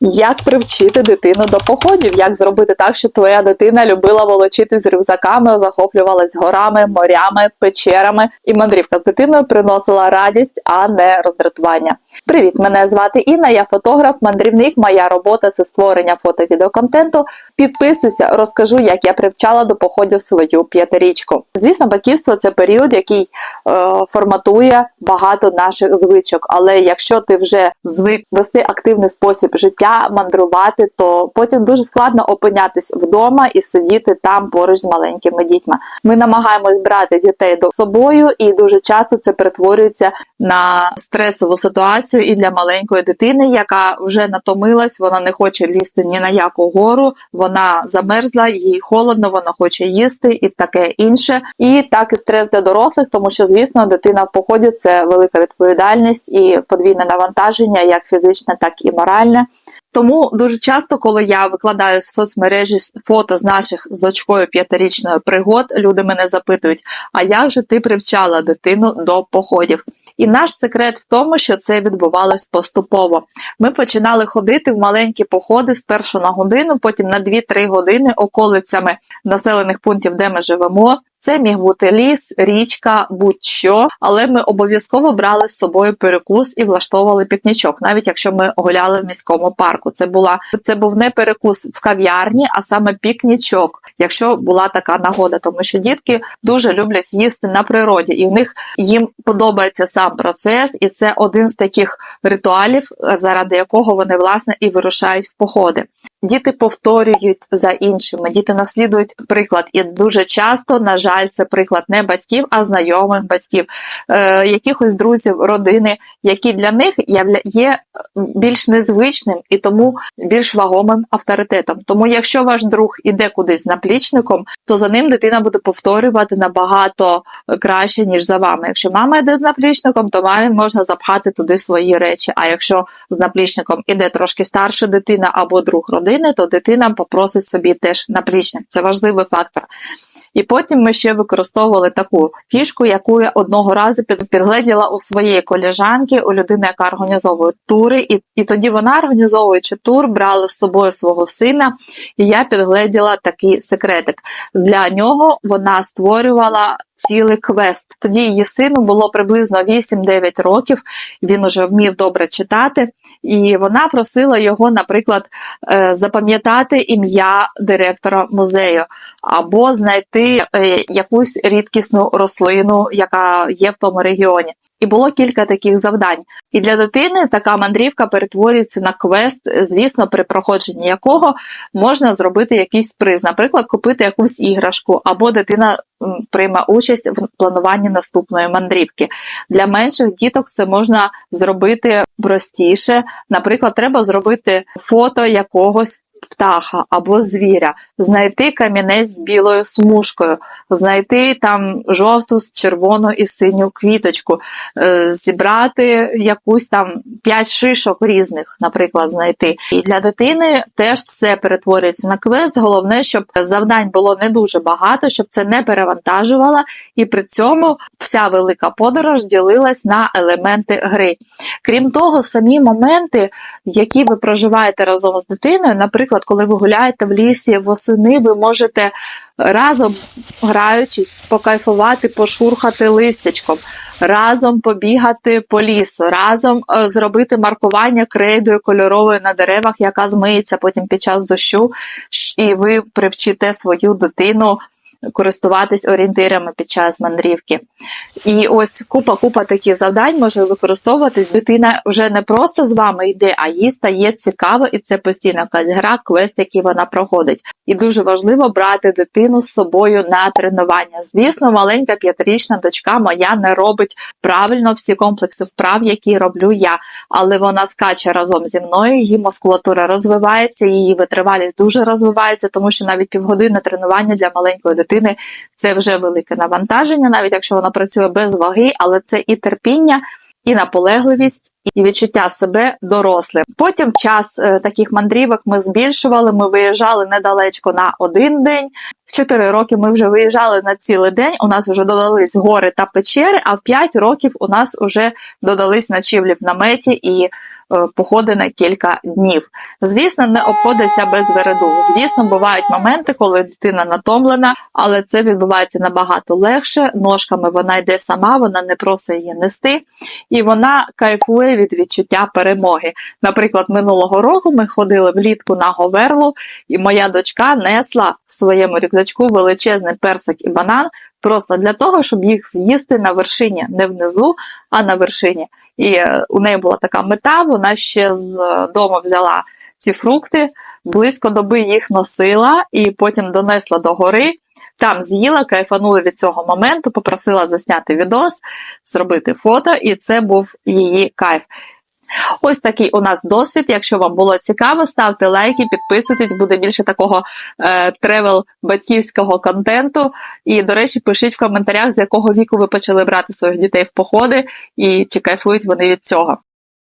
Як привчити дитину до походів? Як зробити так, щоб твоя дитина любила волочити з рюкзаками, захоплювалась горами, морями, печерами, і мандрівка з дитиною приносила радість, а не роздратування. Привіт, мене звати Інна. Я фотограф, мандрівник. Моя робота це створення фото-відеоконтенту. Підписуйся, розкажу, як я привчала до походів свою п'ятирічку. Звісно, батьківство це період, який е, форматує багато наших звичок. Але якщо ти вже звик вести активний спосіб життя, мандрувати, то потім дуже складно опинятись вдома і сидіти там поруч з маленькими дітьми. Ми намагаємось брати дітей до собою, і дуже часто це перетворюється на стресову ситуацію і для маленької дитини, яка вже натомилась, вона не хоче лізти ні на яку гору, вона замерзла, їй холодно, вона хоче їсти і таке інше. І так і стрес для дорослих, тому що, звісно, дитина в поході це велика відповідальність і подвійне навантаження, як фізичне, так і моральне. Тому дуже часто, коли я викладаю в соцмережі фото з наших з дочкою п'ятирічною пригод, люди мене запитують: а як же ти привчала дитину до походів? І наш секрет в тому, що це відбувалось поступово. Ми починали ходити в маленькі походи спершу на годину, потім на 2-3 години околицями населених пунктів, де ми живемо. Це міг бути ліс, річка, будь-що, але ми обов'язково брали з собою перекус і влаштовували пікнічок, навіть якщо ми гуляли в міському парку. Це була це був не перекус в кав'ярні, а саме пікнічок, якщо була така нагода, тому що дітки дуже люблять їсти на природі, і в них їм подобається сам процес, і це один з таких ритуалів, заради якого вони власне і вирушають в походи. Діти повторюють за іншими, діти наслідують приклад, і дуже часто, на жаль, це приклад не батьків, а знайомих батьків, е, якихось друзів, родини, які для них є більш незвичним і тому більш вагомим авторитетом. Тому, якщо ваш друг іде кудись наплічником, то за ним дитина буде повторювати набагато краще, ніж за вами. Якщо мама йде з наплічником, то мамі можна запхати туди свої речі. А якщо з наплічником іде трошки старша дитина або друг родини, то дитина попросить собі теж наплічник. Це важливий фактор. І потім ми ще використовували таку фішку, яку я одного разу підгледіла у своєї коліжанки, у людини, яка організовує тури, і і тоді вона, організовуючи тур, брала з собою свого сина, і я підгледіла такий секретик. Для нього вона створювала. Цілий квест. Тоді її сину було приблизно 8-9 років. Він уже вмів добре читати, і вона просила його, наприклад, е, запам'ятати ім'я директора музею, або знайти е, якусь рідкісну рослину, яка є в тому регіоні. І було кілька таких завдань. І для дитини така мандрівка перетворюється на квест, звісно, при проходженні якого можна зробити якийсь приз, наприклад, купити якусь іграшку, або дитина прийме участь в плануванні наступної мандрівки. Для менших діток це можна зробити простіше. Наприклад, треба зробити фото якогось птаха або звіря, знайти камінець з білою смужкою, знайти там жовту, червону і синю квіточку, е, зібрати якусь там п'ять шишок різних, наприклад, знайти. І для дитини теж це перетворюється на квест. Головне, щоб завдань було не дуже багато, щоб це не перевантажувало, і при цьому вся велика подорож ділилась на елементи гри. Крім того, самі моменти, які ви проживаєте разом з дитиною, наприклад, коли ви гуляєте в лісі восени, ви можете разом граючись, покайфувати, пошурхати листячком, разом побігати по лісу, разом е, зробити маркування крейдою кольоровою на деревах, яка змиється потім під час дощу, і ви привчите свою дитину користуватись орієнтирами під час мандрівки. І ось купа-купа таких завдань може використовуватись. Дитина вже не просто з вами йде, а їй стає цікаво, і це постійна гра, квест, який вона проходить. І дуже важливо брати дитину з собою на тренування. Звісно, маленька п'ятирічна дочка моя не робить правильно всі комплекси вправ, які роблю я, але вона скаче разом зі мною, її мускулатура розвивається, її витривалість дуже розвивається, тому що навіть півгодини тренування для маленької дитини дитини це вже велике навантаження, навіть якщо вона працює без ваги, але це і терпіння, і наполегливість, і відчуття себе дорослим. Потім час е, таких мандрівок ми збільшували. Ми виїжджали недалечко на один день. В 4 роки ми вже виїжджали на цілий день. У нас вже додались гори та печери. А в 5 років у нас вже додались ночівлі в наметі і походи на кілька днів. Звісно, не обходиться без вереду. Звісно, бувають моменти, коли дитина натомлена, але це відбувається набагато легше. Ножками вона йде сама, вона не просить її нести, і вона кайфує від відчуття перемоги. Наприклад, минулого року ми ходили влітку на Говерлу, і моя дочка несла в своєму рюкзачку величезний персик і банан. Просто для того, щоб їх з'їсти на вершині, не внизу, а на вершині. І е, у неї була така мета, вона ще з дому взяла ці фрукти, близько доби їх носила і потім донесла до гори. Там з'їла, кайфанула від цього моменту, попросила засняти відос, зробити фото, і це був її кайф. Ось такий у нас досвід. Якщо вам було цікаво, ставте лайки, підписуйтесь, буде більше такого е, тревел батьківського контенту. І, до речі, пишіть в коментарях, з якого віку ви почали брати своїх дітей в походи і чи кайфують вони від цього.